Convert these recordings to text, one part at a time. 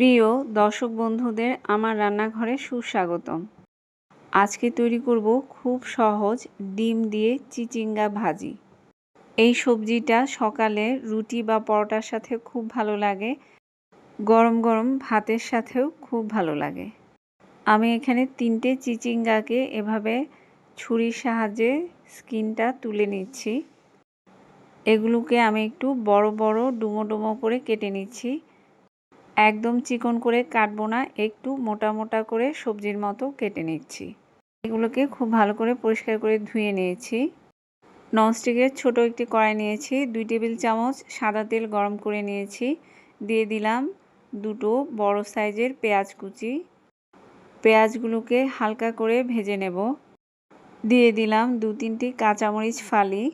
প্রিয় দর্শক বন্ধুদের, আমার রান্নাঘরে সুস্বাগতম। আজকে তৈরি করব খুব সহজ ডিম দিয়ে চিচিঙ্গা ভাজি। এই সবজিটা সকালে রুটি বা পরোটার সাথে খুব ভালো লাগে, গরম গরম ভাতের সাথেও খুব ভালো লাগে। আমি এখানে তিনটে চিচিঙ্গাকে এভাবে ছুরির সাহায্যে স্কিনটা তুলে নিচ্ছি। এগুলোকে আমি একটু বড় বড় ডুমো ডুমো করে কেটে নিচ্ছি। একদম চিকন করে কাটবো না, একটু মোটা মোটা করে সবজির মতো কেটে নিচ্ছি। এগুলোকে খুব ভালো করে পরিষ্কার করে ধুয়ে নিয়েছি। ননস্টিকের ছোট একটি কড়াই নিয়েছি, দুই টেবিল চামচ সাদা তেল গরম করে নিয়েছি, দিয়ে দিলাম দুটো বড় সাইজের পেঁয়াজ কুচি। পেঁয়াজগুলোকে হালকা করে ভেজে নেব। দিয়ে দিলাম দু তিনটি কাঁচামরিচ ফালি।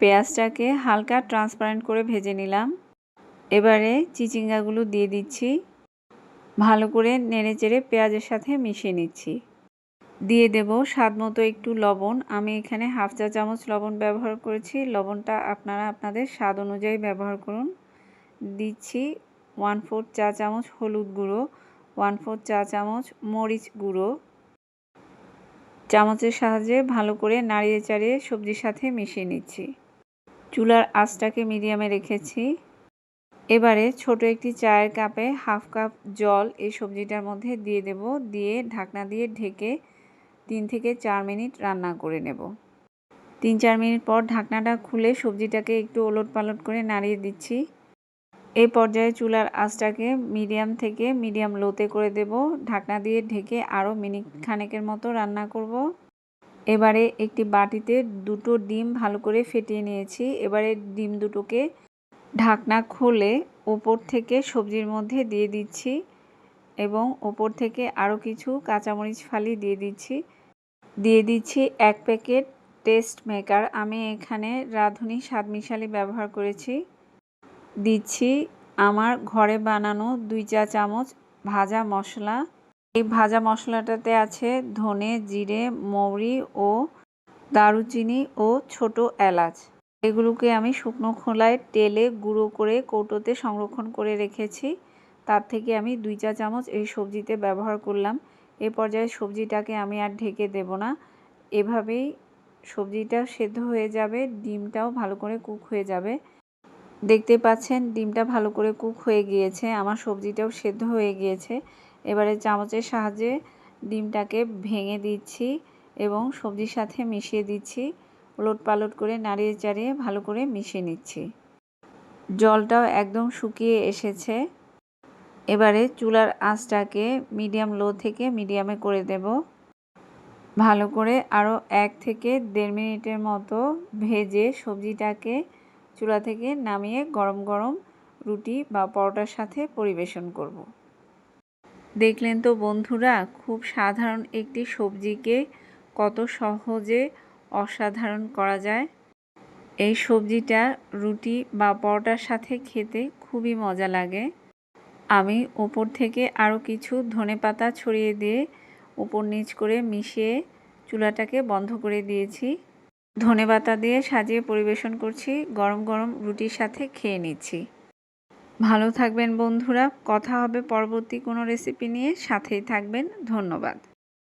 পেঁয়াজটাকে হালকা ট্রান্সপারেন্ট করে ভেজে নিলাম। এবারে চিচিঙ্গাগুলো দিয়ে দিচ্ছি। ভালো করে নেড়ে চেড়ে পেঁয়াজের সাথে মিশিয়ে নিচ্ছি। দিয়ে দেব স্বাদ মতো একটু লবণ। আমি এখানে হাফ চা চামচ লবণ ব্যবহার করেছি। লবণটা আপনারা আপনাদের স্বাদ অনুযায়ী ব্যবহার করুন। দিচ্ছি ওয়ান ফোর চা চামচ হলুদ গুঁড়ো, ওয়ান ফোর চা চামচ মরিচ গুঁড়ো। চামচের সাহায্যে ভালো করে নাড়িয়ে চাড়িয়ে সবজির সাথে মিশিয়ে নিচ্ছি। চুলার আঁচটাকে মিডিয়ামে রেখেছি। এবারে ছোট একটি চায়ের কাপে হাফ কাপ জল এই সবজিটার মধ্যে দিয়ে দেব। দিয়ে ঢাকনা দিয়ে ঢেকে তিন থেকে চার মিনিট রান্না করে নেব। তিন চার মিনিট পর ঢাকনাটা খুলে সবজিটাকে একটু ওলট পালট করে নাড়িয়ে দিচ্ছি। এই পর্যায়ে চুলার আঁচটাকে মিডিয়াম থেকে মিডিয়াম লোতে করে দেব। ঢাকনা দিয়ে ঢেকে আরও মিনিট খানেকের মতো রান্না করব। এবারে একটি বাটিতে দুটো ডিম ভালো করে ফেটিয়ে নিয়েছি। এবারে ডিম দুটোকে ঢাকনা খুলে ওপর থেকে সবজির মধ্যে দিয়ে দিচ্ছি এবং ওপর থেকে আরও কিছু কাঁচামরিচ ফালি দিয়ে দিচ্ছি। দিয়ে দিচ্ছি এক প্যাকেট টেস্ট মেকার। আমি এখানে রাঁধুনি স্বাদ মিশালি ব্যবহার করেছি। দিচ্ছি আমার ঘরে বানানো দুই চা চামচ ভাজা মশলা। এই ভাজা মশলাটাতে আছে ধনে, জিরে, মৌরি ও দারুচিনি ও ছোট এলাচ। এগুলোকে আমি শুকনো খোলায় তেলে গুঁড়ো করে কৌটোতে সংরক্ষণ করে রেখেছি। তার থেকে আমি দুই চা চামচ এই সবজিতে ব্যবহার করলাম। এ পর্যায়ে সবজিটাকে আমি আর ঢেকে দেব না। এভাবেই সবজিটা সেদ্ধ হয়ে যাবে, ডিমটাও ভালো করে কুক হয়ে যাবে। দেখতে পাচ্ছেন, ডিমটা ভালো করে কুক হয়ে গিয়েছে, আমার সবজিটাও সেদ্ধ হয়ে গিয়েছে। এবারে চামচের সাহায্যে ডিমটাকে ভেঙে দিচ্ছি এবং সবজির সাথে মিশিয়ে দিচ্ছি। ওলট পালট করে নাড়িয়ে চাড়িয়ে ভালো করে মিশিয়ে নিচ্ছি। জলটাও একদম শুকিয়ে এসেছে। এবারে চুলার আঁচটাকে মিডিয়াম লো থেকে মিডিয়ামে করে দেব। ভালো করে আরও এক থেকে দেড় মিনিটের মতো ভেজে সবজিটাকে চুলা থেকে নামিয়ে গরম গরম রুটি বা পরোটার সাথে পরিবেশন করব। দেখলেন তো বন্ধুরা, খুব সাধারণ একটি সবজিকে কত সহজে অসাধারণ করা যায়। এই সবজিটা রুটি বা পরোটার সাথে খেতে খুবই মজা লাগে। আমি ওপর থেকে আরও কিছু ধনে পাতা ছড়িয়ে দিয়ে উপর নিচ করে মিশিয়ে চুলাটাকে বন্ধ করে দিয়েছি। ধনে পাতা দিয়ে সাজিয়ে পরিবেশন করছি, গরম গরম রুটির সাথে খেয়ে নিচ্ছি। ভালো থাকবেন বন্ধুরা, কথা হবে পরবর্তী কোনো রেসিপি নিয়ে, সাথেই থাকবেন, ধন্যবাদ।